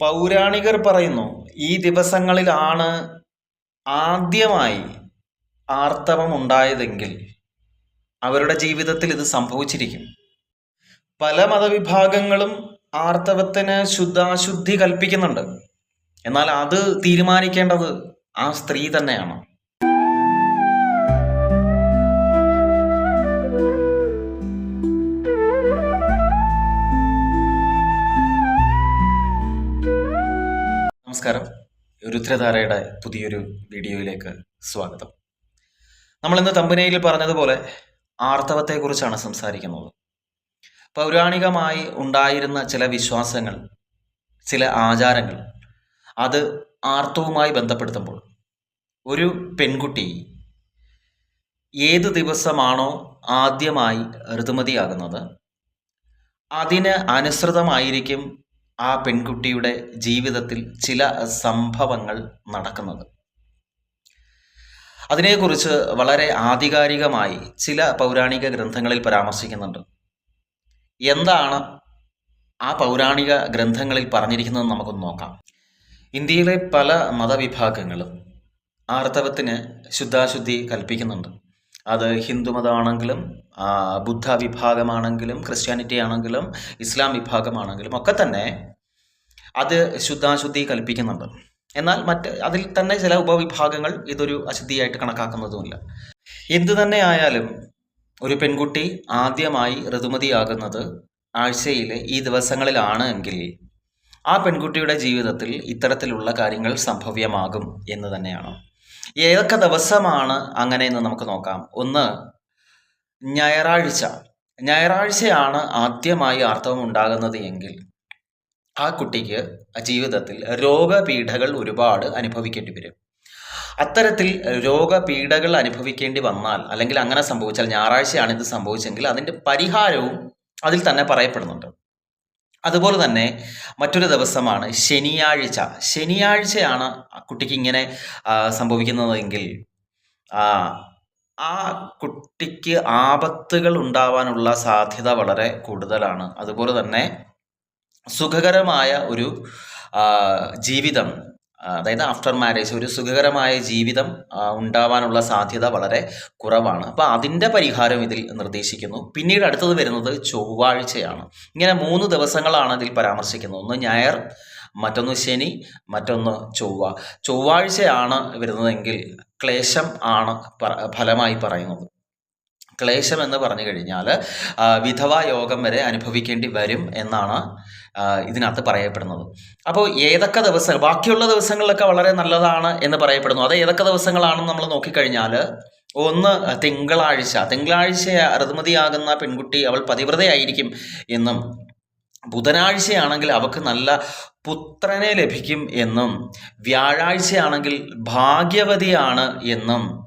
പൗരാണികർ പറയുന്നു ഈ ദിവസങ്ങളിലാണ് ആദ്യമായി ആർത്തവം ഉണ്ടായതെങ്കിൽ അവരുടെ ജീവിതത്തിൽ ഇത് സംഭവിച്ചിരിക്കും. പല മതവിഭാഗങ്ങളും ആർത്തവത്തിന് ശുദ്ധാശുദ്ധി കൽപ്പിക്കുന്നുണ്ട്. എന്നാൽ അത് തീരുമാനിക്കേണ്ടത് ആ സ്ത്രീ തന്നെയാണ്. നമസ്കാരം. രുദ്രധാരയുടെ പുതിയൊരു വീഡിയോയിലേക്ക് സ്വാഗതം. നമ്മൾ ഇന്ന് തമ്പനയിൽ പറഞ്ഞതുപോലെ ആർത്തവത്തെക്കുറിച്ചാണ് സംസാരിക്കുന്നത്. പൗരാണികമായി ഉണ്ടായിരുന്ന ചില വിശ്വാസങ്ങൾ ചില ആചാരങ്ങൾ അത് ആർത്തവുമായി ബന്ധപ്പെടുത്തുമ്പോൾ ഒരു പെൺകുട്ടി ഏത് ദിവസമാണോ ആദ്യമായി ഋതുമതിയാകുന്നത് അതിന് അനുസൃതമായിരിക്കും ആ പെൺകുട്ടിയുടെ ജീവിതത്തിൽ ചില സംഭവങ്ങൾ നടക്കുന്നത്. അതിനെക്കുറിച്ച് വളരെ ആധികാരികമായി ചില പൗരാണിക ഗ്രന്ഥങ്ങളിൽ പരാമർശിക്കുന്നുണ്ട്. എന്താണ് ആ പൗരാണിക ഗ്രന്ഥങ്ങളിൽ പറഞ്ഞിരിക്കുന്നത് നമുക്കൊന്ന് നോക്കാം. ഇന്ത്യയിലെ പല മതവിഭാഗങ്ങളും ആർത്തവത്തിന് ശുദ്ധാശുദ്ധി കൽപ്പിക്കുന്നുണ്ട്. അത് ഹിന്ദുമതമാണെങ്കിലും ബുദ്ധ വിഭാഗമാണെങ്കിലും ക്രിസ്ത്യാനിറ്റി ആണെങ്കിലും ഇസ്ലാം വിഭാഗമാണെങ്കിലും ഒക്കെ തന്നെ അത് ശുദ്ധാശുദ്ധി കൽപ്പിക്കുന്നുണ്ട്. എന്നാൽ മറ്റ് അതിൽ തന്നെ ചില ഉപവിഭാഗങ്ങൾ ഇതൊരു അശുദ്ധിയായിട്ട് കണക്കാക്കുന്നതുമില്ല. എന്തു തന്നെ ആയാലും ഒരു പെൺകുട്ടി ആദ്യമായി ഋതുമതിയാകുന്നത് ആഴ്ചയിലെ ഈ ദിവസങ്ങളിലാണ് എങ്കിൽ ആ പെൺകുട്ടിയുടെ ജീവിതത്തിൽ ഇത്തരത്തിലുള്ള കാര്യങ്ങൾ സംഭവ്യമാകും എന്ന് തന്നെയാണ്. ഏതൊക്കെ ദിവസമാണ് അങ്ങനെ എന്ന് നമുക്ക് നോക്കാം. ഒന്ന് ഞായറാഴ്ച. ഞായറാഴ്ചയാണ് ആദ്യമായി ആർത്തവം ഉണ്ടാകുന്നത് എങ്കിൽ ആ കുട്ടിക്ക് ജീവിതത്തിൽ രോഗപീഠകൾ ഒരുപാട് അനുഭവിക്കേണ്ടി വരും. അത്തരത്തിൽ രോഗപീഠകൾ അനുഭവിക്കേണ്ടി വന്നാൽ അല്ലെങ്കിൽ അങ്ങനെ സംഭവിച്ചാൽ ഞായറാഴ്ചയാണ് ഇത് സംഭവിച്ചെങ്കിൽ അതിന്റെ പരിഹാരവും അതിൽ തന്നെ പറയപ്പെടുന്നുണ്ട്. അതുപോലെ തന്നെ മറ്റൊരു ദിവസമാണ് ശനിയാഴ്ച. ശനിയാഴ്ചയാണ് കുട്ടിക്ക് ഇങ്ങനെ സംഭവിക്കുന്നതെങ്കിൽ ആ കുട്ടിക്ക് ആപത്തുകൾ ഉണ്ടാവാനുള്ള സാധ്യത വളരെ കൂടുതലാണ്. അതുപോലെ തന്നെ സുഖകരമായ ഒരു ജീവിതം അതായത് ആഫ്റ്റർ മാരേജ് ഒരു സുഖകരമായ ജീവിതം ഉണ്ടാവാനുള്ള സാധ്യത വളരെ കുറവാണ്. അപ്പോൾ അതിന്റെ പരിഹാരം ഇതിൽ നിർദ്ദേശിക്കുന്നു. പിന്നീട് അടുത്തത് വരുന്നത് ചൊവ്വാഴ്ചയാണ്. ഇങ്ങനെ മൂന്ന് ദിവസങ്ങളാണ് ഇതിൽ പരാമർശിക്കുന്നത്. ഒന്ന് ഞായർ മറ്റൊന്ന് ശനി മറ്റൊന്ന് ചൊവ്വ. ചൊവ്വാഴ്ചയാണ് വരുന്നതെങ്കിൽ ക്ലേശം ആണ് ഫലമായി പറയുന്നത്. ക്ലേശം എന്ന് പറഞ്ഞു കഴിഞ്ഞാൽ വിധവാ യോഗം വരെ അനുഭവിക്കേണ്ടി വരും എന്നാണ് ഇതിനകത്ത് പറയപ്പെടുന്നത്. അപ്പോൾ ഏതൊക്കെ ദിവസം ബാക്കിയുള്ള ദിവസങ്ങളിലൊക്കെ വളരെ നല്ലതാണ് എന്ന് പറയപ്പെടുന്നു. അത് ഏതൊക്കെ ദിവസങ്ങളാണെന്ന് നമ്മൾ നോക്കിക്കഴിഞ്ഞാൽ ഒന്ന് തിങ്കളാഴ്ച. തിങ്കളാഴ്ച ഋതുമതിയാകുന്ന പെൺകുട്ടി അവൾ പതിവ്രതയായിരിക്കും എന്നും ബുധനാഴ്ചയാണെങ്കിൽ അവൾക്ക് നല്ല പുത്രനെ ലഭിക്കും എന്നും വ്യാഴാഴ്ചയാണെങ്കിൽ ഭാഗ്യവതിയാണ് എന്നും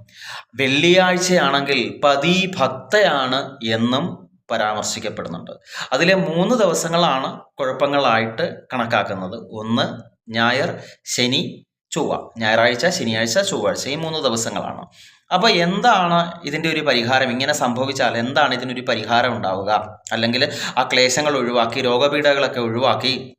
വെള്ളിയാഴ്ചയാണെങ്കിൽ പതിഭക്തയാണ് എന്നും പരാമർശിക്കപ്പെടുന്നുണ്ട്. അതിലെ മൂന്ന് ദിവസങ്ങളാണ് കുഴപ്പങ്ങളായിട്ട് കണക്കാക്കുന്നത്. ഒന്ന് ഞായർ ശനി ചൊവ്വ. ഞായറാഴ്ച ശനിയാഴ്ച ചൊവ്വാഴ്ച ഈ മൂന്ന് ദിവസങ്ങളാണ്. അപ്പോൾ എന്താണ് ഇതിന്റെ ഒരു പരിഹാരം? ഇങ്ങനെ സംഭവിച്ചാൽ എന്താണ് ഇതിനൊരു പരിഹാരം ഉണ്ടാവുക? അല്ലെങ്കിൽ ആ ക്ലേശങ്ങൾ ഒഴിവാക്കി രോഗപീഠകളൊക്കെ ഒഴിവാക്കി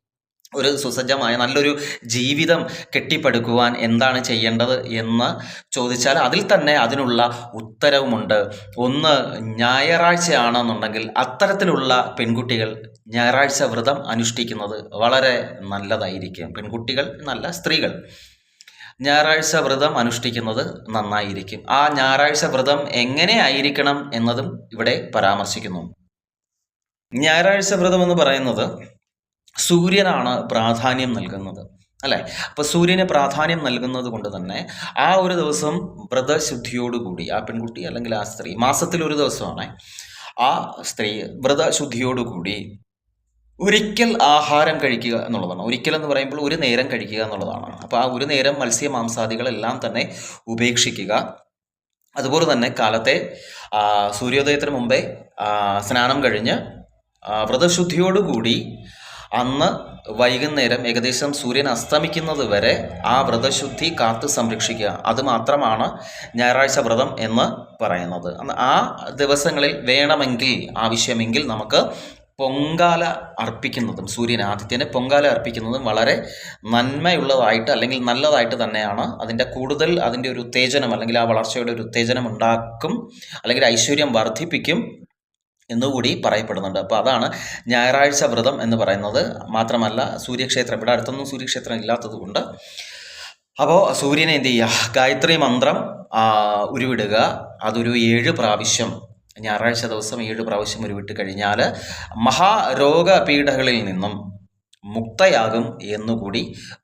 ഒരു സുസജ്ജമായ നല്ലൊരു ജീവിതം കെട്ടിപ്പടുക്കുവാൻ എന്താണ് ചെയ്യേണ്ടത് എന്ന് ചോദിച്ചാൽ അതിൽ തന്നെ അതിനുള്ള ഉത്തരവുമുണ്ട്. ഒന്ന് ഞായറാഴ്ചയാണെന്നുണ്ടെങ്കിൽ അത്തരത്തിലുള്ള പെൺകുട്ടികൾ ഞായറാഴ്ച വ്രതം അനുഷ്ഠിക്കുന്നത് വളരെ നല്ലതായിരിക്കും. പെൺകുട്ടികൾ നല്ല സ്ത്രീകൾ. ഞായറാഴ്ച വ്രതം അനുഷ്ഠിക്കുന്നത് നന്നായിരിക്കും. ആ ഞായറാഴ്ച വ്രതം എങ്ങനെ ആയിരിക്കണം എന്നതും ഇവിടെ പരാമർശിക്കുന്നു. ഞായറാഴ്ച വ്രതം എന്ന് പറയുന്നത് സൂര്യനാണ് പ്രാധാന്യം നൽകുന്നത് അല്ലേ? അപ്പൊ സൂര്യന് പ്രാധാന്യം നൽകുന്നത് കൊണ്ട് തന്നെ ആ ഒരു ദിവസം വ്രതശുദ്ധിയോടുകൂടി ആ പെൺകുട്ടി അല്ലെങ്കിൽ ആ സ്ത്രീ മാസത്തിൽ ഒരു ദിവസമാണ് ആ സ്ത്രീ വ്രതശുദ്ധിയോടുകൂടി ഒരിക്കൽ ആഹാരം കഴിക്കുക എന്നുള്ളതാണ്. ഒരിക്കൽ എന്ന് പറയുമ്പോൾ ഒരു നേരം കഴിക്കുക എന്നുള്ളതാണ്. അപ്പോൾ ആ ഒരു നേരം മത്സ്യ മാംസാദികളെല്ലാം തന്നെ ഉപേക്ഷിക്കുക. അതുപോലെ തന്നെ കാലത്തെ സൂര്യോദയത്തിന് മുമ്പേ സ്നാനം കഴിഞ്ഞ് വ്രതശുദ്ധിയോടുകൂടി അന്ന് വൈകുന്നേരം ഏകദേശം സൂര്യൻ അസ്തമിക്കുന്നത് വരെ ആ വ്രതശുദ്ധി കാത്ത് സംരക്ഷിക്കുക. അത് മാത്രമാണ് ഞായറാഴ്ച വ്രതം എന്ന് പറയുന്നത്. ആ ദിവസങ്ങളിൽ വേണമെങ്കിൽ ആവശ്യമെങ്കിൽ നമുക്ക് പൊങ്കാല അർപ്പിക്കുന്നതും സൂര്യൻ ആദിത്യന് പൊങ്കാല അർപ്പിക്കുന്നതും വളരെ നന്മയുള്ളതായിട്ട് അല്ലെങ്കിൽ നല്ലതായിട്ട് തന്നെയാണ് അതിന്റെ കൂടുതൽ അതിന്റെ ഒരു ഉത്തേജനം അല്ലെങ്കിൽ ആ വളർച്ചയുടെ ഒരു ഉത്തേജനം ഉണ്ടാക്കും അല്ലെങ്കിൽ ഐശ്വര്യം വർദ്ധിപ്പിക്കും എന്നുകൂടി പറയപ്പെടുന്നുണ്ട്. അപ്പോൾ അതാണ് ഞായറാഴ്ച വ്രതം എന്ന് പറയുന്നത്. മാത്രമല്ല സൂര്യക്ഷേത്രം. ഇവിടെ അടുത്തൊന്നും സൂര്യക്ഷേത്രം ഇല്ലാത്തത് കൊണ്ട്. അപ്പോൾ സൂര്യനെ എന്ത് ചെയ്യുക? ഗായത്രി മന്ത്രം ഉരുവിടുക. അതൊരു ഏഴ് പ്രാവശ്യം ഞായറാഴ്ച ദിവസം ഏഴ് പ്രാവശ്യം ഉരുവിട്ട് കഴിഞ്ഞാൽ മഹാരോഗപീഠകളിൽ നിന്നും മുക്തയാകും എന്നുകൂടി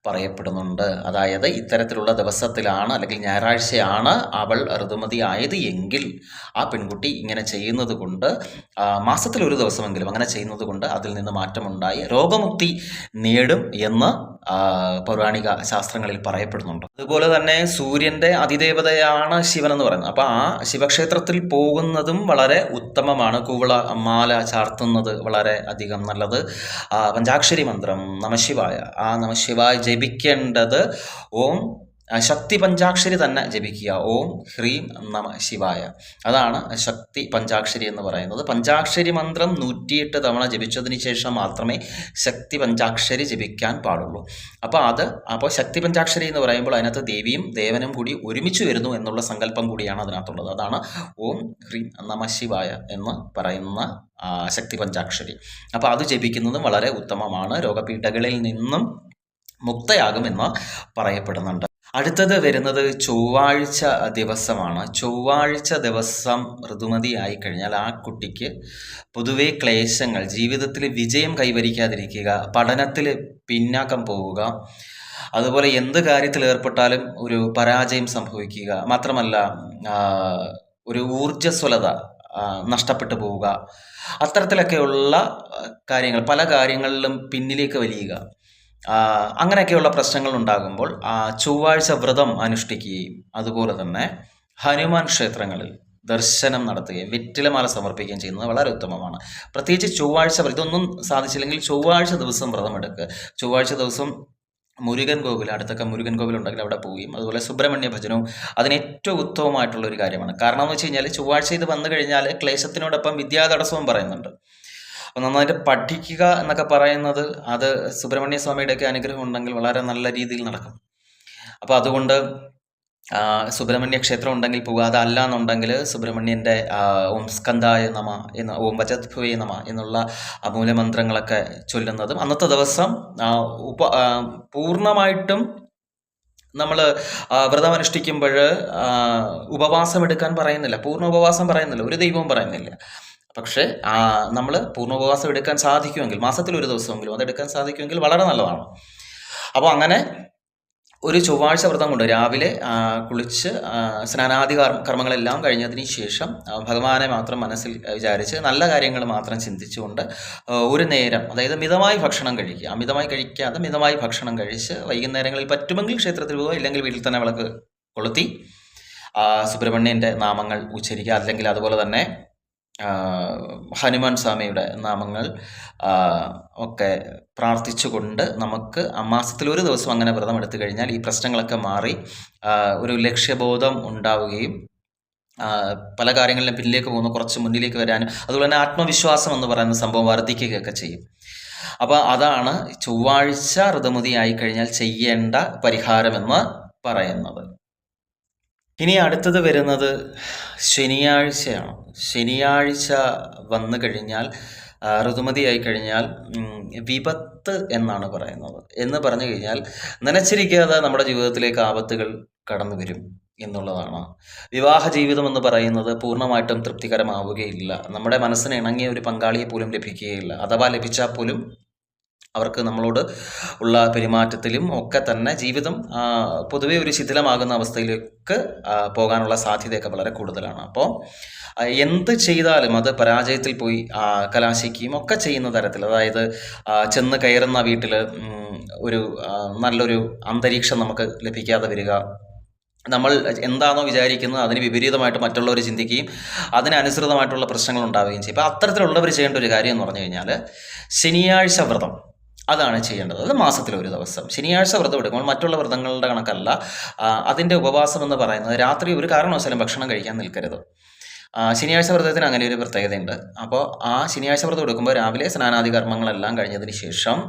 പറയപ്പെടുന്നുണ്ട്. അതായത് ഇത്തരത്തിലുള്ള ദിവസത്തിലാണ് അല്ലെങ്കിൽ ഞായറാഴ്ചയാണ് അവൾ ഋതുമതി ആയത് എങ്കിൽ ആ പെൺകുട്ടി ഇങ്ങനെ ചെയ്യുന്നത് കൊണ്ട് മാസത്തിൽ ഒരു ദിവസമെങ്കിലും അങ്ങനെ ചെയ്യുന്നത് കൊണ്ട് അതിൽ നിന്ന് മാറ്റമുണ്ടായി. രോഗമുക്തി നേടും എന്ന് പൗരാണിക ശാസ്ത്രങ്ങളിൽ പറയപ്പെടുന്നുണ്ട്. അതുപോലെ തന്നെ സൂര്യന്റെ അതിദേവതയാണ് ശിവൻ എന്ന് പറയുന്നത്. അപ്പോൾ ആ ശിവക്ഷേത്രത്തിൽ പോകുന്നതും വളരെ ഉത്തമമാണ്. കൂവള മാല ചാർത്തുന്നത് വളരെ അധികം നല്ലത്. പഞ്ചാക്ഷരി മന്ത്രം നമശിവായ ആ നമശിവായ ജപിക്കേണ്ടത് ഓം ശക്തി പഞ്ചാക്ഷരി തന്നെ ജപിക്കുക. ഓം ഹ്രീം നമ ശിവായ. അതാണ് ശക്തി പഞ്ചാക്ഷരി എന്ന് പറയുന്നത്. പഞ്ചാക്ഷരി മന്ത്രം നൂറ്റിയെട്ട് തവണ ജപിച്ചതിന് ശേഷം മാത്രമേ ശക്തി പഞ്ചാക്ഷരി ജപിക്കാൻ പാടുള്ളൂ. അപ്പോൾ അത് അപ്പോൾ ശക്തി പഞ്ചാക്ഷരി എന്ന് പറയുമ്പോൾ അതിനകത്ത് ദേവിയും ദേവനും കൂടി ഒരുമിച്ച് വരുന്നു എന്നുള്ള സങ്കല്പം കൂടിയാണ് അതിനകത്തുള്ളത്. അതാണ് ഓം ഹ്രീം നമ ശിവായ എന്ന് പറയുന്ന ശക്തി പഞ്ചാക്ഷരി. അപ്പോൾ അത് ജപിക്കുന്നതും വളരെ ഉത്തമമാണ്. രോഗപീഠകളിൽ നിന്നും മുക്തയാകുമെന്ന് പറയപ്പെടുന്നുണ്ട്. അടുത്തത് വരുന്നത് ചൊവ്വാഴ്ച ദിവസമാണ്. ചൊവ്വാഴ്ച ദിവസം ഋതുമതിയായി കഴിഞ്ഞാൽ ആ കുട്ടിക്ക് പൊതുവെ ക്ലേശങ്ങൾ ജീവിതത്തിൽ വിജയം കൈവരിക്കാതിരിക്കുക പഠനത്തിൽ പിന്നാക്കം പോവുക അതുപോലെ എന്ത് കാര്യത്തിൽ ഏർപ്പെട്ടാലും ഒരു പരാജയം സംഭവിക്കുക മാത്രമല്ല ഒരു ഊർജസ്വലത നഷ്ടപ്പെട്ടു പോവുക അത്തരത്തിലൊക്കെയുള്ള കാര്യങ്ങൾ പല കാര്യങ്ങളിലും പിന്നിലേക്ക് വലിയുക. അങ്ങനെയൊക്കെയുള്ള പ്രശ്നങ്ങൾ ഉണ്ടാകുമ്പോൾ ആ, ചൊവ്വാഴ്ച വ്രതം അനുഷ്ഠിക്കുകയും അതുപോലെ തന്നെ ഹനുമാൻ ക്ഷേത്രങ്ങളിൽ ദർശനം നടത്തുകയും വിറ്റിലമാല സമർപ്പിക്കുകയും ചെയ്യുന്നത് വളരെ ഉത്തമമാണ്. പ്രത്യേകിച്ച് ചൊവ്വാഴ്ച ഇതൊന്നും സാധിച്ചില്ലെങ്കിൽ ചൊവ്വാഴ്ച ദിവസം വ്രതം എടുക്കുക. ചൊവ്വാഴ്ച ദിവസം മുരുകൻ കോവിൽ അടുത്തൊക്കെ മുരുകൻ കോവിൽ ഉണ്ടെങ്കിൽ അവിടെ പോവുകയും അതുപോലെ സുബ്രഹ്മണ്യ ഭജനവും അതിന് ഏറ്റവും ഉത്തമമായിട്ടുള്ള ഒരു കാര്യമാണ്. കാരണം എന്ന് വെച്ച് കഴിഞ്ഞാൽ ചൊവ്വാഴ്ച ഇത് വന്നു കഴിഞ്ഞാൽ ക്ലേശത്തിനോടൊപ്പം വിദ്യാതടസ്സവും പറയുന്നുണ്ട്. അപ്പോൾ നന്നായിട്ട് പഠിക്കുക എന്നൊക്കെ പറയുന്നത് അത് സുബ്രഹ്മണ്യ സ്വാമിയുടെയൊക്കെ അനുഗ്രഹം ഉണ്ടെങ്കിൽ വളരെ നല്ല രീതിയിൽ നടക്കും. അപ്പോൾ അതുകൊണ്ട് സുബ്രഹ്മണ്യ ക്ഷേത്രം ഉണ്ടെങ്കിൽ പോകുക അതല്ല എന്നുണ്ടെങ്കിൽ സുബ്രഹ്മണ്യന്റെ ഓം സ്കന്ധായ നമ എന്ന ഓം വജത്ഭുവേ നമ എന്നുള്ള അമൂലമന്ത്രങ്ങളൊക്കെ മൂലമന്ത്രങ്ങളൊക്കെ ചൊല്ലുന്നതും അന്നത്തെ ദിവസം ഉപ പൂർണമായിട്ടും നമ്മൾ വ്രതം അനുഷ്ഠിക്കുമ്പോൾ ഉപവാസം എടുക്കാൻ പറയുന്നില്ല. പൂർണ ഉപവാസം പറയുന്നില്ല. ഒരു ദൈവവും പറയുന്നില്ല. പക്ഷേ നമ്മൾ പൂർണ ഉപവാസം എടുക്കാൻ സാധിക്കുമെങ്കിൽ മാസത്തിൽ ഒരു ദിവസമെങ്കിലും അത് എടുക്കാൻ സാധിക്കുമെങ്കിൽ വളരെ നല്ലതാണ്. അപ്പോൾ അങ്ങനെ ഒരു ചൊവ്വാഴ്ച വ്രതം കൊണ്ട് രാവിലെ കുളിച്ച് സ്നാനാധിക സ്നാനാദി കർമ്മങ്ങളെല്ലാം കഴിഞ്ഞതിന് ശേഷം ഭഗവാനെ മാത്രം മനസ്സിൽ വിചാരിച്ച് നല്ല കാര്യങ്ങൾ മാത്രം ചിന്തിച്ചുകൊണ്ട് ഒരു നേരം അതായത് മിതമായി ഭക്ഷണം കഴിക്കുക. അമിതമായി കഴിക്കാതെ മിതമായി ഭക്ഷണം കഴിച്ച് വൈകുന്നേരങ്ങളിൽ പറ്റുമെങ്കിൽ ക്ഷേത്രത്തിൽ പോവുക ഇല്ലെങ്കിൽ വീട്ടിൽ തന്നെ വിളക്ക് കൊളുത്തി സുബ്രഹ്മണ്യന്റെ നാമങ്ങൾ ഉച്ചരിക്കുക അല്ലെങ്കിൽ അതുപോലെ തന്നെ ഹനുമാൻ സ്വാമിയുടെ നാമങ്ങൾ ഒക്കെ പ്രാർത്ഥിച്ചുകൊണ്ട് നമുക്ക് മാസത്തിൽ ഒരു ദിവസം അങ്ങനെ വ്രതം എടുത്തു കഴിഞ്ഞാൽ ഈ പ്രശ്നങ്ങളൊക്കെ മാറി ഒരു ലക്ഷ്യബോധം ഉണ്ടാവുകയും പല കാര്യങ്ങളിലും പിന്നിലേക്ക് പോകുന്നു കുറച്ച് മുന്നിലേക്ക് വരാനും അതുപോലെ തന്നെ ആത്മവിശ്വാസം എന്ന് പറയുന്ന സംഭവം വർദ്ധിക്കുകയൊക്കെ ചെയ്യും. അപ്പോൾ അതാണ് ചൊവ്വാഴ്ച ഋതുമതി ആയിക്കഴിഞ്ഞാൽ ചെയ്യേണ്ട പരിഹാരമെന്ന് പറയുന്നത്. ഇനി അടുത്തത് വരുന്നത് ശനിയാഴ്ചയാണ്. ശനിയാഴ്ച വന്നു കഴിഞ്ഞാൽ ഋതുമതിയായി കഴിഞ്ഞാൽ വിപത്ത് എന്നാണ് പറയുന്നത്. എന്ന് പറഞ്ഞു കഴിഞ്ഞാൽ നനച്ചിരിക്കാതെ നമ്മുടെ ജീവിതത്തിലേക്ക് ആപത്തുകൾ കടന്നു വരും എന്നുള്ളതാണ്. വിവാഹ ജീവിതം എന്ന് പറയുന്നത് പൂർണമായിട്ടും തൃപ്തികരമാവുകയില്ല. നമ്മുടെ മനസ്സിന് ഇണങ്ങിയ ഒരു പങ്കാളിയെ പോലും ലഭിക്കുകയില്ല. അഥവാ ലഭിച്ചാൽ പോലും അവർക്ക് നമ്മളോട് ഉള്ള പെരുമാറ്റത്തിലും ഒക്കെ തന്നെ ജീവിതം പൊതുവേ ഒരു ശിഥിലമാകുന്ന അവസ്ഥയിലേക്ക് പോകാനുള്ള സാധ്യതയൊക്കെ വളരെ കൂടുതലാണ്. അപ്പോൾ എന്ത് ചെയ്താലും അത് പരാജയത്തിൽ പോയി കലാശിക്കുകയും ഒക്കെ ചെയ്യുന്ന തരത്തിൽ അതായത് ചെന്ന് കയറുന്ന വീട്ടിൽ ഒരു നല്ലൊരു അന്തരീക്ഷം നമുക്ക് ലഭിക്കാതെ വരിക നമ്മൾ എന്താണോ വിചാരിക്കുന്നത് അതിന് വിപരീതമായിട്ട് മറ്റുള്ളവർ ചിന്തിക്കുകയും അതിനനുസൃതമായിട്ടുള്ള പ്രശ്നങ്ങൾ ഉണ്ടാവുകയും ചെയ്യും. അപ്പോൾ അത്തരത്തിലുള്ളവർ ചെയ്യേണ്ട ഒരു കാര്യം എന്ന് പറഞ്ഞു കഴിഞ്ഞാൽ ശനിയാഴ്ച വ്രതം. അതാണ് ചെയ്യേണ്ടത്. അത് മാസത്തിൽ ഒരു ദിവസം. ശനിയാഴ്ച വ്രതം എടുക്കുമ്പോൾ മറ്റുള്ള വ്രതങ്ങളുടെ കണക്കല്ല. അതിന്റെ ഉപവാസം എന്ന് പറയുന്നത് രാത്രി ഒരു കാരണവശാലും ഭക്ഷണം കഴിക്കാൻ നിൽക്കരുത്. ശനിയാഴ്ച വ്രതത്തിന് അങ്ങനെ ഒരു പ്രത്യേകതയുണ്ട്. അപ്പോൾ ആ ശനിയാഴ്ച വ്രതം എടുക്കുമ്പോൾ രാവിലെ സ്നാനാദി കർമ്മങ്ങളെല്ലാം കഴിഞ്ഞതിന് ശേഷം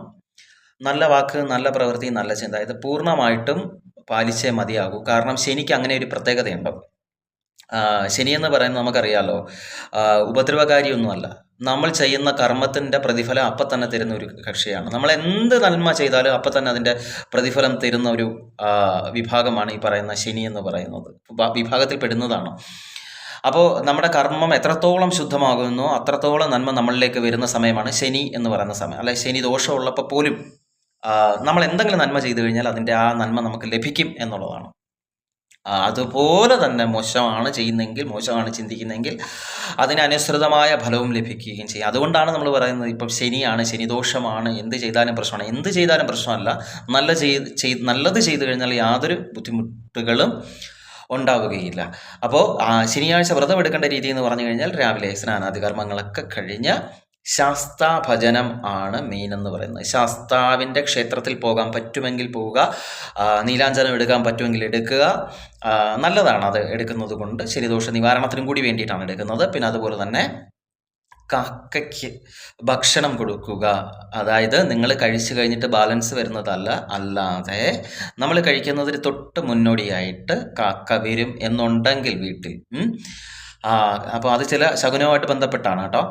നല്ല വാക്ക് നല്ല പ്രവൃത്തി നല്ല ചിന്ത ഇത് പൂർണമായിട്ടും പാലിച്ചേ മതിയാകൂ. കാരണം ശനിക്ക് അങ്ങനെ ഒരു പ്രത്യേകതയുണ്ട്. ശനി എന്ന് പറയുന്നത് നമുക്കറിയാലോ. ഉപദ്രവകാരിയൊന്നുമല്ല. നമ്മൾ ചെയ്യുന്ന കർമ്മത്തിന്റെ പ്രതിഫലം അപ്പം തന്നെ തരുന്ന ഒരു കക്ഷിയാണ്. നമ്മൾ എന്ത് നന്മ ചെയ്താലും അപ്പം തന്നെ അതിന്റെ പ്രതിഫലം തരുന്ന ഒരു വിഭാഗമാണ് ഈ പറയുന്ന ശനി എന്ന് പറയുന്നത്. വിഭാഗത്തിൽ പെടുന്നതാണ് അപ്പോൾ നമ്മുടെ കർമ്മം എത്രത്തോളം ശുദ്ധമാകുന്നു അത്രത്തോളം നന്മ നമ്മളിലേക്ക് വരുന്ന സമയമാണ് ശനി എന്ന് പറയുന്ന സമയം. അല്ലെ ശനി ദോഷമുള്ളപ്പോൾ പോലും നമ്മൾ എന്തെങ്കിലും നന്മ ചെയ്തു കഴിഞ്ഞാൽ അതിന്റെ ആ നന്മ നമുക്ക് ലഭിക്കും എന്നുള്ളതാണ്. അതുപോലെ തന്നെ മോശമാണ് ചെയ്യുന്നെങ്കിൽ മോശമാണ് ചിന്തിക്കുന്നതെങ്കിൽ അതിനനുസൃതമായ ഫലവും ലഭിക്കുകയും ചെയ്യും. അതുകൊണ്ടാണ് നമ്മൾ പറയുന്നത് ഇപ്പം ശനിയാണ് ശനിദോഷമാണ് എന്ത് ചെയ്താലും പ്രശ്നമാണ്. എന്ത് ചെയ്താലും പ്രശ്നമല്ല. നല്ല ചെയ്ത് നല്ലത് ചെയ്തു കഴിഞ്ഞാൽ യാതൊരു ബുദ്ധിമുട്ടുകളും ഉണ്ടാവുകയില്ല. അപ്പോൾ ശനിയാഴ്ച വ്രതം എടുക്കേണ്ട രീതി എന്ന് പറഞ്ഞു കഴിഞ്ഞാൽ രാവിലെ സ്നാനാദി കർമ്മങ്ങളൊക്കെ കഴിഞ്ഞ് ശാസ്താഭജനം ആണ് മെയിൻ എന്ന് പറയുന്നത്. ശാസ്താവിന്റെ ക്ഷേത്രത്തിൽ പോകാൻ പറ്റുമെങ്കിൽ പോവുക നീലാഞ്ചനം എടുക്കാൻ പറ്റുമെങ്കിൽ എടുക്കുക നല്ലതാണ് അത് എടുക്കുന്നത് കൊണ്ട്. ശരിദോഷ നിവാരണത്തിനും കൂടി വേണ്ടിയിട്ടാണ് എടുക്കുന്നത്. പിന്നെ അതുപോലെ തന്നെ കാക്കയ്ക്ക് ഭക്ഷണം കൊടുക്കുക. അതായത് നിങ്ങൾ കഴിച്ചു കഴിഞ്ഞിട്ട് ബാലൻസ് വരുന്നതല്ല അല്ലാതെ നമ്മൾ കഴിക്കുന്നതിന് തൊട്ട് മുന്നോടിയായിട്ട് കാക്ക വരും എന്നുണ്ടെങ്കിൽ വീട്ടിൽ അപ്പോൾ അത് ചില ശകുനവുമായിട്ട് ബന്ധപ്പെട്ടാണ് കേട്ടോ.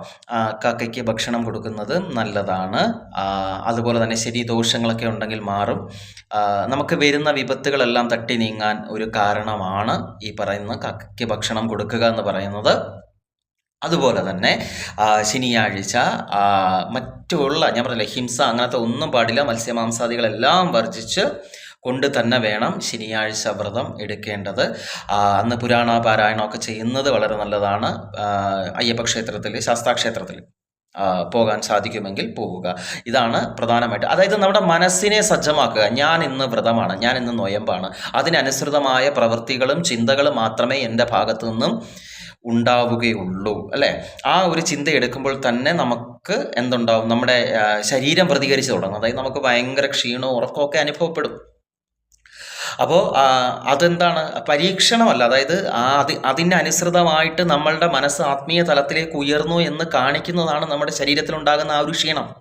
കാക്കയ്ക്ക് ഭക്ഷണം കൊടുക്കുന്നത് നല്ലതാണ്. അതുപോലെ തന്നെ ശരി ദോഷങ്ങളൊക്കെ ഉണ്ടെങ്കിൽ മാറും. നമുക്ക് വരുന്ന വിപത്തുകളെല്ലാം തട്ടി നീങ്ങാൻ ഒരു കാരണമാണ് ഈ പറയുന്ന കാക്കയ്ക്ക് ഭക്ഷണം കൊടുക്കുക എന്ന് പറയുന്നത്. അതുപോലെ തന്നെ ശനിയാഴ്ച മറ്റുള്ള ഞാൻ പറഞ്ഞില്ല ഹിംസ അങ്ങനത്തെ ഒന്നും പാടില്ല. മത്സ്യമാംസാദികളെല്ലാം വർജിച്ച് കൊണ്ട് തന്നെ വേണം ശനിയാഴ്ച വ്രതം എടുക്കേണ്ടത്. അന്ന് പുരാണ പാരായണമൊക്കെ ചെയ്യുന്നത് വളരെ നല്ലതാണ്. അയ്യപ്പ ക്ഷേത്രത്തിൽ ശാസ്താക്ഷേത്രത്തിൽ പോകാൻ സാധിക്കുമെങ്കിൽ പോവുക. ഇതാണ് പ്രധാനമായിട്ട്. അതായത് നമ്മുടെ മനസ്സിനെ സജ്ജമാക്കുക. ഞാൻ ഇന്ന് വ്രതമാണ് ഞാൻ ഇന്ന് നൊയമ്പാണ്. അതിനനുസൃതമായ പ്രവൃത്തികളും ചിന്തകളും മാത്രമേ എന്റെ ഭാഗത്തു നിന്നും ഉണ്ടാവുകയുള്ളൂ അല്ലേ? ആ ഒരു ചിന്ത എടുക്കുമ്പോൾ തന്നെ നമുക്ക് എന്തുണ്ടാവും? നമ്മുടെ ശരീരം പ്രതികരിച്ചു തുടങ്ങും. അതായത് നമുക്ക് ഭയങ്കര ക്ഷീണവും ഉറക്കമൊക്കെ അനുഭവപ്പെടും. അപ്പോൾ അതെന്താണ്? പരീക്ഷണമല്ല. അതായത് അതി അതിന് അനുസൃതമായിട്ട് നമ്മളുടെ മനസ്സ് ആത്മീയ തലത്തിലേക്ക് ഉയർന്നു എന്ന് കാണിക്കുന്നതാണ് നമ്മുടെ ശരീരത്തിലുണ്ടാകുന്ന ആ ഒരു ക്ഷീണം.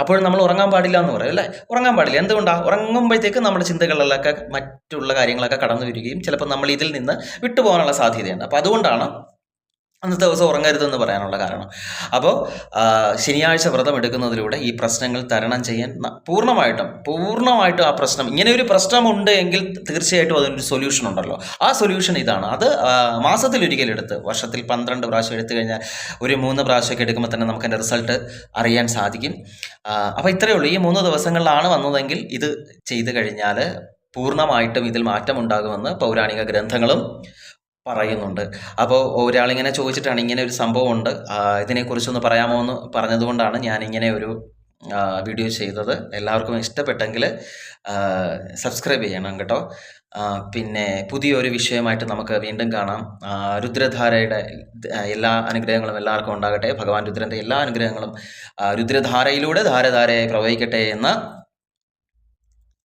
അപ്പോൾ നമ്മൾ ഉറങ്ങാൻ പാടില്ല എന്ന് പറയും അല്ലേ? ഉറങ്ങാൻ പാടില്ല. എന്തുകൊണ്ടാണ് ഉറങ്ങുമ്പോഴത്തേക്ക് നമ്മുടെ ചിന്തകളിലൊക്കെ മറ്റുള്ള കാര്യങ്ങളൊക്കെ കടന്നു വരികയും ചിലപ്പോൾ നമ്മൾ ഇതിൽ നിന്ന് വിട്ടുപോകാനുള്ള സാധ്യതയുണ്ട്. അപ്പോൾ അതുകൊണ്ടാണ് അന്നത്തെ ദിവസം ഉറങ്ങരുതെന്ന് പറയാനുള്ള കാരണം. അപ്പോൾ ശനിയാഴ്ച വ്രതം എടുക്കുന്നതിലൂടെ ഈ പ്രശ്നങ്ങൾ തരണം ചെയ്യാൻ പൂർണമായിട്ടും പൂർണമായിട്ടും ആ പ്രശ്നം ഇങ്ങനെ ഒരു പ്രശ്നമുണ്ട് എങ്കിൽ തീർച്ചയായിട്ടും അതിനൊരു സൊല്യൂഷൻ ഉണ്ടല്ലോ. ആ സൊല്യൂഷൻ ഇതാണ്. അത് മാസത്തിൽ ഒരിക്കലെടുത്ത് വർഷത്തിൽ പന്ത്രണ്ട് പ്രാവശ്യം എടുത്തു കഴിഞ്ഞാൽ ഒരു മൂന്ന് പ്രാവശ്യമൊക്കെ എടുക്കുമ്പോൾ തന്നെ നമുക്ക് അതിന്റെ റിസൾട്ട് അറിയാൻ സാധിക്കും. അപ്പോൾ ഇത്രയേ ഉള്ളൂ. ഈ മൂന്ന് ദിവസങ്ങളിലാണ് വന്നതെങ്കിൽ ഇത് ചെയ്തു കഴിഞ്ഞാൽ പൂർണമായിട്ടും ഇതിൽ മാറ്റമുണ്ടാകുമെന്ന് പൗരാണിക ഗ്രന്ഥങ്ങളും പറയുന്നുണ്ട്. അപ്പോൾ ഒരാളിങ്ങനെ ചോദിച്ചിട്ടാണ് ഇങ്ങനെ ഒരു സംഭവമുണ്ട്. ഇതിനെക്കുറിച്ചൊന്ന് പറയാമോ എന്ന് പറഞ്ഞതുകൊണ്ടാണ് ഞാൻ ഇങ്ങനെ ഒരു വീഡിയോ ചെയ്തത്. എല്ലാവർക്കും ഇഷ്ടപ്പെട്ടെങ്കിൽ സബ്സ്ക്രൈബ് ചെയ്യണം കേട്ടോ. പിന്നെ പുതിയൊരു വിഷയമായിട്ട് നമുക്ക് വീണ്ടും കാണാം. രുദ്രധാരയുടെ എല്ലാ അനുഗ്രഹങ്ങളും എല്ലാവർക്കും ഉണ്ടാകട്ടെ. ഭഗവാൻ രുദ്രന്റെ എല്ലാ അനുഗ്രഹങ്ങളും രുദ്രധാരയിലൂടെ ധാരധാരയായി പ്രവഹിക്കട്ടെ എന്ന്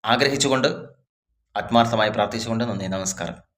ആഗ്രഹിച്ചുകൊണ്ട് ആത്മാർത്ഥമായി പ്രാർത്ഥിച്ചുകൊണ്ട് നന്ദി നമസ്കാരം.